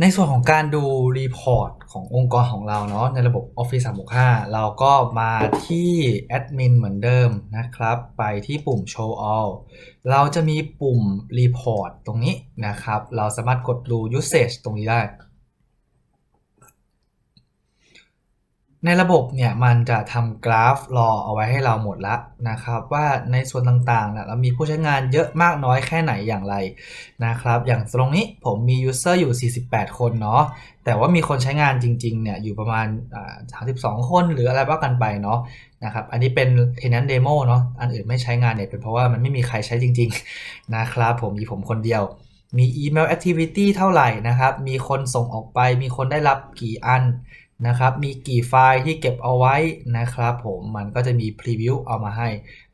ในส่วนของการดูรีพอร์ตขององค์กรของเราเนาะในระบบ Office 365 เราก็มาที่แอดมินเหมือนเดิมนะครับ ไปที่ปุ่ม Show All เราจะมีปุ่ม Report ตรงนี้นะครับ เราสามารถกดดู Usage ตรงนี้ได้ ในระบบเนี่ยมันจะทำกราฟรอเอาไว้ให้เราหมดละนะครับ ว่าในส่วนต่างๆเนี่ยเรามีผู้ใช้งานเยอะมากน้อยแค่ไหนอย่างไรนะครับ อย่างตรงนี้ผมมี user อยู่ 48 คนเนาะแต่ว่ามีคนใช้งานจริงๆเนี่ยอยู่ประมาณ32 คนหรืออะไรว่ากันไปเนาะนะครับอันนี้เป็น tenant demo เนาะอันอื่นไม่ใช้งานเนี่ยเป็นเพราะว่ามันไม่มีใครใช้จริง ๆ นะครับ ผมมีผมคนเดียวมี email activity เท่าไหร่นะครับ มีคนส่งออกไป มีคนได้รับกี่อัน นะครับ มีกี่ไฟล์ที่เก็บเอาไว้นะครับผมมันก็จะมีพรีวิวเอามาให้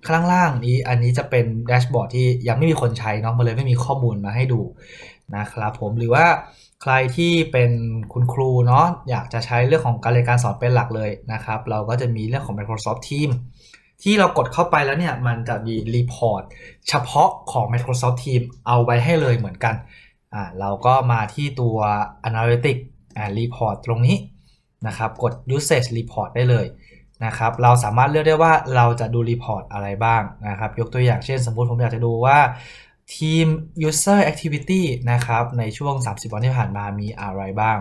ข้างล่างนี้อันนี้จะเป็นแดชบอร์ดที่ยังไม่มีคนใช้เนาะมันเลยไม่มีข้อมูลมาให้ดูนะครับผมหรือว่าใครที่เป็นคุณครูเนาะอยากจะใช้เรื่องของการเรียนการสอนเป็นหลักเลยนะครับ เราก็จะมีเรื่องของ Microsoft Teams ที่เรากดเข้าไปแล้วเนี่ย มันจะมีรีพอร์ตเฉพาะของ Microsoft Teams เอาไว้ให้เลยเหมือนกันอ่าเราก็มาที่ตัว Analytics อ่า Report ตรงนี้ นะครับกด usage report ได้เลยนะครับเราสามารถเลือกได้ว่าเราจะดู report อะไรบ้างนะครับ ยกตัวอย่างเช่น สมมุติผมอยากจะดูว่าทีม user activity นะครับในช่วง 30 วันที่ผ่านมามีอะไรบ้าง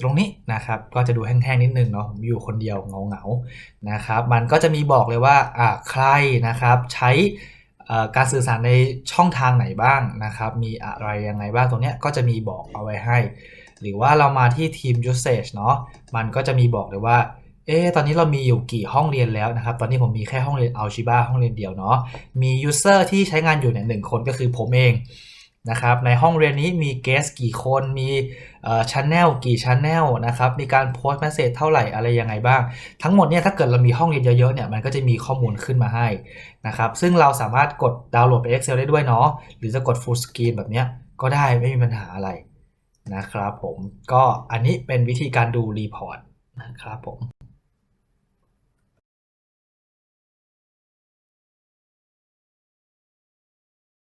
ตรงนี้นะครับก็จะดูแห้งๆนิดนึงเนาะผมอยู่คนเดียวเงาๆนะครับ มันก็จะมีบอกเลยว่าอ่าใครนะครับใช้ การสื่อสารในช่องทางไหนบ้างนะครับ มีอะไรยังไงบ้างตรงเนี้ยก็จะมีบอกเอาไว้ให้ หรือว่าเรามาที่ทีม usage เนาะมันก็จะมีบอกเลยว่าเอ๊ะตอนนี้เรามีอยู่กี่ห้องเรียนแล้วนะครับ ตอนนี้ผมมีแค่ห้องเรียนอัลชิบาห้องเรียนเดียวเนาะมี user ที่ใช้งานอยู่เนี่ยหนึ่งคนก็คือผมเอง นะครับในห้องเรียนนี้มี guest กี่คนมีเอ่อ channel กี่ channel นะครับมีการโพสต์ message เท่าไหร่อะไรยังไงบ้าง ทั้งหมดเนี่ยถ้าเกิดเรามีห้องเรียนเยอะๆเนี่ยมันก็จะมีข้อมูลขึ้นมาให้นะครับซึ่งเราสามารถกดดาวน์โหลดไป Excel ได้ด้วยเนาะหรือจะกด full screen แบบเนี้ยก็ได้ไม่มีปัญหาอะไรนะครับผมก็อันนี้เป็นวิธีการดู report นะครับผม